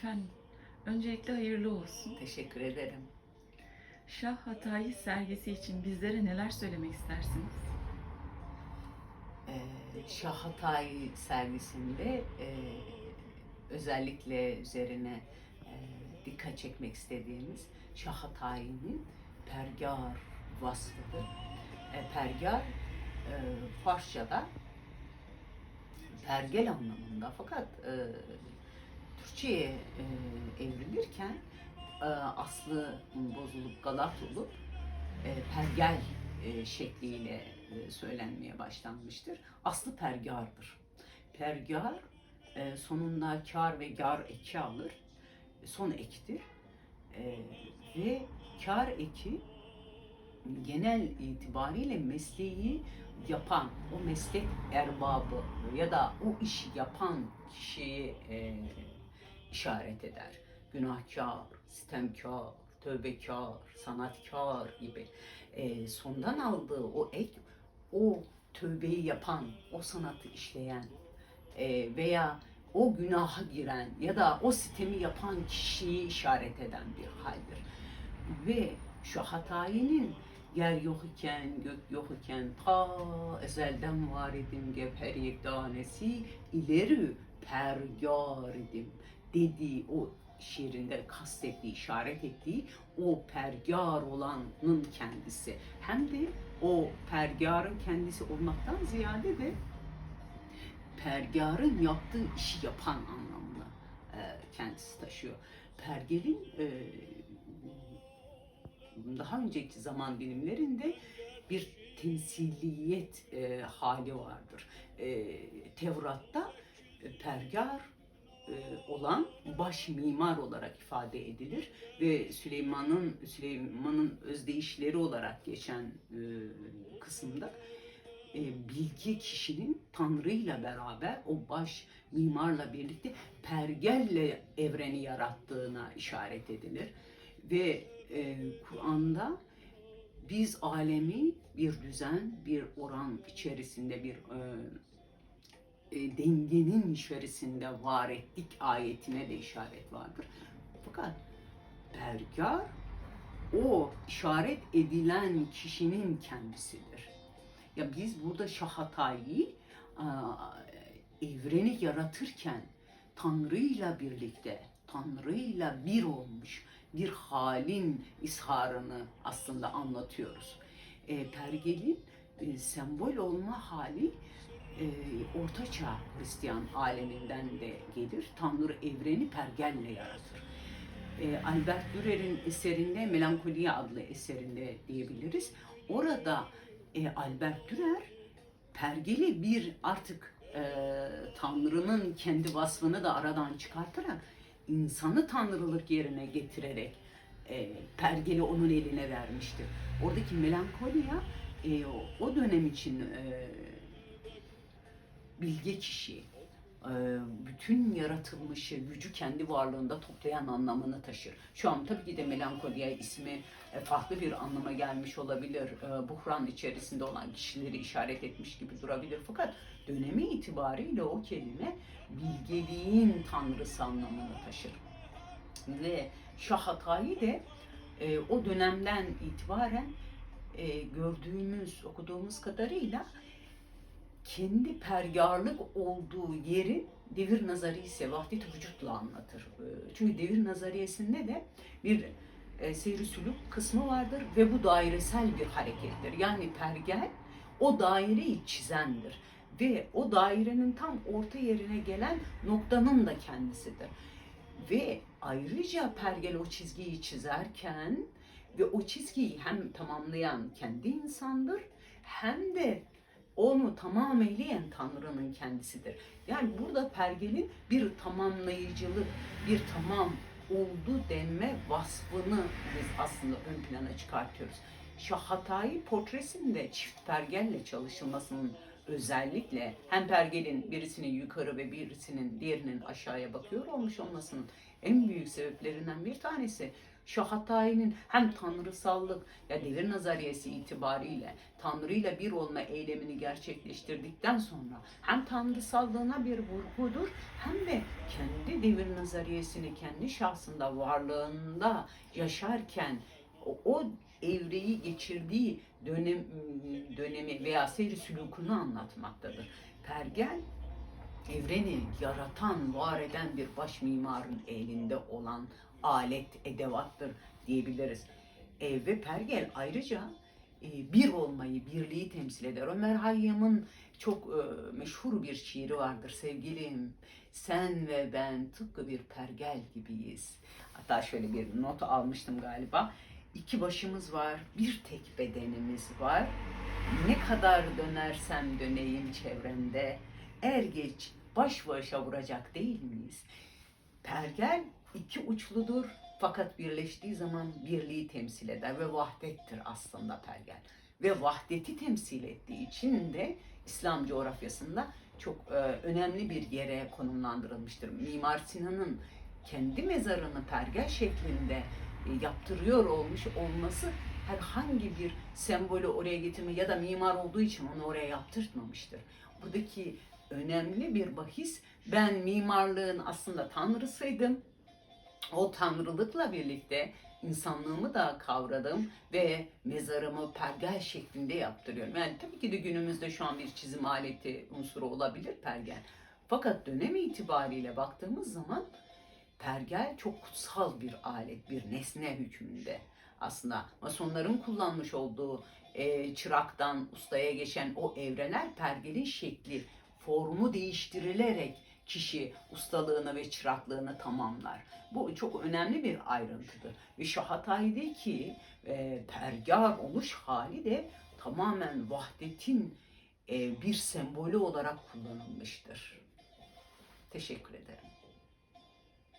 Efendim, öncelikle hayırlı olsun. Teşekkür ederim. Şah Hatayi sergisi için bizlere neler söylemek istersiniz? Ee, Şah Hatay sergisinde e, özellikle üzerine e, dikkat çekmek istediğimiz Şah Hatayi'nin pergar vasfıdır. E, pergar e, Farsça'da pergel anlamında fakat e, Türkçe'ye e, evrilirken e, aslı bozulup galat olup e, pergel e, şekliyle e, söylenmeye başlanmıştır. Aslı pergardır. Pergar e, sonunda kar ve gar eki alır. Son ektir. E, ve kar eki genel itibariyle mesleği yapan, o meslek erbabı ya da o işi yapan kişiyi e, işaret eder. Günahkar, sitemkar, tövbekar, sanatkar gibi e, sondan aldığı o ek, o tövbeyi yapan, o sanatı işleyen e, veya o günaha giren ya da o sitemi yapan kişiyi işaret eden bir haldir. Ve şu hatayinin yer yok iken, gök yok iken ta ezelden var idim gevher yekdanesi ileri pergar idim dediği o şiirinde kastettiği, işaret ettiği o pergar olanın kendisi. Hem de o pergarın kendisi olmaktan ziyade de pergarın yaptığı işi yapan anlamını e, kendisi taşıyor. Pergelin e, daha önceki zaman bilimlerinde bir temsiliyet e, hali vardır. E, Tevrat'ta e, pergar olan baş mimar olarak ifade edilir ve Süleyman'ın Süleyman'ın özdeyişleri olarak geçen e, kısımda e, bilgi kişinin Tanrı'yla beraber o baş mimarla birlikte pergelle evreni yarattığına işaret edilir ve e, Kur'an'da biz alemi bir düzen, bir oran içerisinde bir e, e, dengenin içerisinde var ettik ayetine de işaret vardır. Fakat pergar o işaret edilen kişinin kendisidir. Ya biz burada Şahatay'ı evreni yaratırken Tanrı'yla birlikte, Tanrı'yla bir olmuş bir halin izharını aslında anlatıyoruz. E, pergelin e, sembol olma hali e, Ortaçağ Hristiyan aleminden de gelir. Tanrı evreni pergelle yaratır. E, Albert Dürer'in eserinde Melankoliye adlı eserinde diyebiliriz. Orada e, Albert Dürer pergeli bir artık e, Tanrı'nın kendi vasfını da aradan çıkartarak insanı tanrılık yerine getirerek e, pergeli onun eline vermiştir. Oradaki melankoliya e, o dönem için e, bilge kişi, e, bütün yaratılmışı, gücü kendi varlığında toplayan anlamını taşır. Şu an tabii ki de melankoliye ismi e, farklı bir anlama gelmiş olabilir. E, buhran içerisinde olan kişileri işaret etmiş gibi durabilir. Fakat dönemi itibariyle o kelime bilgeliğin tanrısı anlamını taşır. Ve Şah Hatayi de o dönemden itibaren gördüğümüz, okuduğumuz kadarıyla kendi pergarlık olduğu yeri devir nazariyesi vahdet vücutla anlatır. E, Çünkü devir nazariyesinde de bir e, seyri sülük kısmı vardır ve bu dairesel bir harekettir. Yani pergel o daireyi çizendir ve o dairenin tam orta yerine gelen noktanın da kendisidir. Ve ayrıca pergel o çizgiyi çizerken ve o çizgiyi hem tamamlayan kendi insandır hem de onu tamam eyleyen Tanrı'nın kendisidir. Yani burada pergelin bir tamamlayıcılık, bir tamam oldu denme vasfını biz aslında ön plana çıkartıyoruz. Şah Hatayi portresinde çift pergelle çalışılmasının özellikle hem pergelin birisinin yukarı ve birisinin diğerinin aşağıya bakıyor olmuş olmasının en büyük sebeplerinden bir tanesi Şahatay'ın hem tanrısallık ya devir nazariyesi itibariyle Tanrı'yla bir olma eylemini gerçekleştirdikten sonra hem tanrısallığına bir vurgudur hem de kendi devir nazariyesini kendi şahsında varlığında yaşarken o, o evreyi geçirdiği dönem dönemi veya seyri sülukunu anlatmaktadır. Pergel evreni yaratan, var eden bir baş mimarın elinde olan alet, edevattır diyebiliriz. E, ve pergel ayrıca e, bir olmayı, birliği temsil eder. Ömer Hayyam'ın çok e, meşhur bir şiiri vardır. Sevgilim, sen ve ben tıpkı bir pergel gibiyiz. Hatta şöyle bir not almıştım galiba. İki başımız var, bir tek bedenimiz var. Ne kadar dönersem döneyim çevrende, er geç baş başa vuracak değil miyiz? Pergel iki uçludur fakat birleştiği zaman birliği temsil eder ve vahdettir aslında pergel. Ve vahdeti temsil ettiği için de İslam coğrafyasında çok e, önemli bir yere konumlandırılmıştır. Mimar Sinan'ın kendi mezarını pergel şeklinde e, yaptırıyor olmuş olması herhangi bir sembolü oraya getirme ya da mimar olduğu için onu oraya yaptırtmamıştır. Buradaki önemli bir bahis ben mimarlığın aslında tanrısıydım. O tanrılıkla birlikte insanlığımı da kavradım ve mezarımı pergel şeklinde yaptırıyorum. Yani tabii ki de günümüzde şu an bir çizim aleti unsuru olabilir pergel. Fakat dönem itibariyle baktığımız zaman pergel çok kutsal bir alet, bir nesne hükmünde. Aslında masonların kullanmış olduğu e, çıraktan ustaya geçen o evreler pergelin şekli, formu değiştirilerek kişi ustalığını ve çıraklığını tamamlar. Bu çok önemli bir ayrıntıdır. Ve Şahatay'daki e, pergar oluş hali de tamamen vahdetin e, bir sembolü olarak kullanılmıştır. Teşekkür ederim.